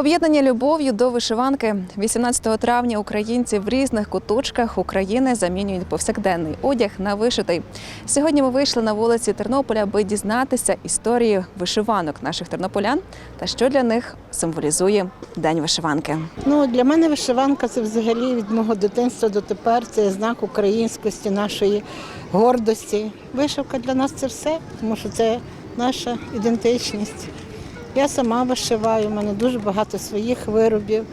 Об'єднані любов'ю до вишиванки 18 травня українці в різних куточках України замінюють повсякденний одяг на вишитий. Сьогодні ми вийшли на вулиці Тернополя, аби дізнатися історії вишиванок наших тернополян та що для них символізує День вишиванки. Ну, для мене вишиванка це взагалі від мого дитинства до тепер. Це знак українськості, нашої гордості. Вишивка для нас це все, тому що це наша ідентичність. Я сама вишиваю, у мене дуже багато своїх виробів.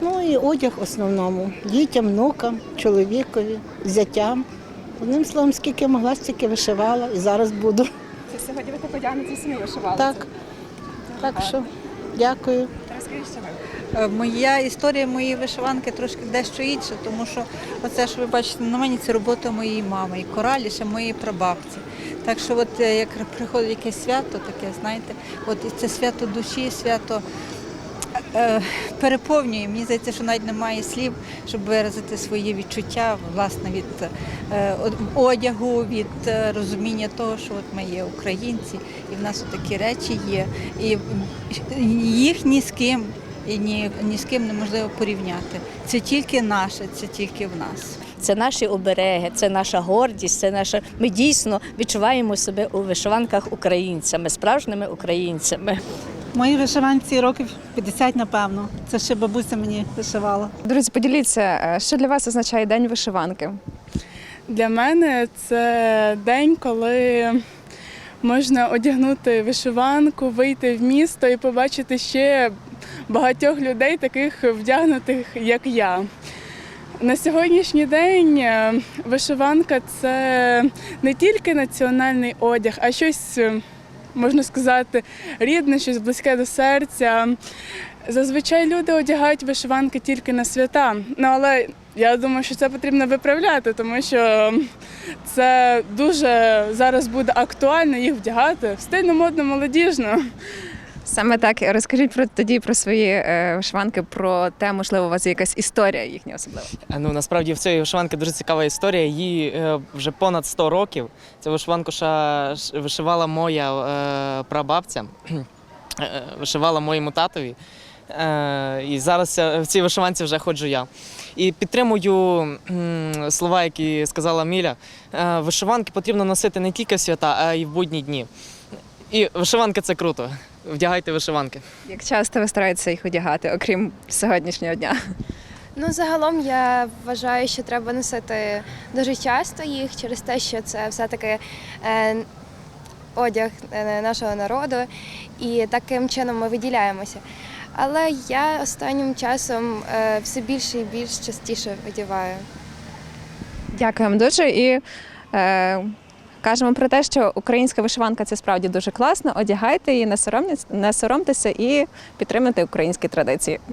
Ну і одяг в основному. Дітям, внукам, чоловікові, зятям. Одним словом, скільки могла, стільки вишивала і зараз буду. Це сьогодні ви так одягнуті самі вишивали. Так. Так що дякую. Розкажіть, що. Е, Моя історія моєї вишиванки трошки дещо інша, тому що оце, що ви бачите на мені, це робота моєї мами, і коралі ще моєї прабабці. Так що, от е, як приходить якесь свято, таке, знаєте, от і це свято душі, свято е, переповнює. Мені здається, що навіть немає слів, щоб виразити свої відчуття власне від е, одягу, від е, розуміння того, що от ми є українці, і в нас такі речі є. І їх ні з ким і ні, ні з ким неможливо порівняти. Це тільки наше, це тільки в нас. Це наші обереги, це наша гордість, це наша. Ми дійсно відчуваємо себе у вишиванках українцями, справжніми українцями. Моїй вишиванці років 50, напевно. Це ще бабуся мені вишивала. Друзі, поділіться, е, що для вас означає День вишиванки? Для мене це день, коли можна одягнути вишиванку, вийти в місто і побачити ще багатьох людей, таких вдягнутих, як я. На сьогоднішній день е, вишиванка це не тільки національний одяг, а щось, е, можна сказати, рідне, щось близьке до серця. Зазвичай люди одягають вишиванки тільки на свята. Ну але я думаю, що це потрібно виправляти, тому що це дуже зараз буде актуально їх вдягати в стильно, модно, молодіжно. Саме так розкажіть про тоді про свої е, вишиванки, про те, можливо, у вас є якась історія їхня особлива. Е, Ну насправді в цієї вишиванки дуже цікава історія. Її е, вже понад 100 років. Цю вишиванку ша- ш- вишивала моя е, прабабця, е, вишивала моєму татові. Е, і зараз я- в цій вишиванці вже ходжу я. І підтримую м, слова, які сказала Міля. Е, вишиванки потрібно носити не тільки в свята, а й в будні дні. І вишиванки це круто. Вдягайте вишиванки. Як часто ви стараєтеся їх одягати, окрім сьогоднішнього дня? Ну, загалом я вважаю, що треба носити дуже часто їх через те, що це все-таки е, одяг е, нашого народу, і таким чином ми виділяємося. Але я останнім часом е, все більше і більш частіше одягаю. Дякуємо дуже і е, кажемо про те, що українська вишиванка це справді дуже класно. Одягайте її, не соромтеся і підтримуйте українські традиції.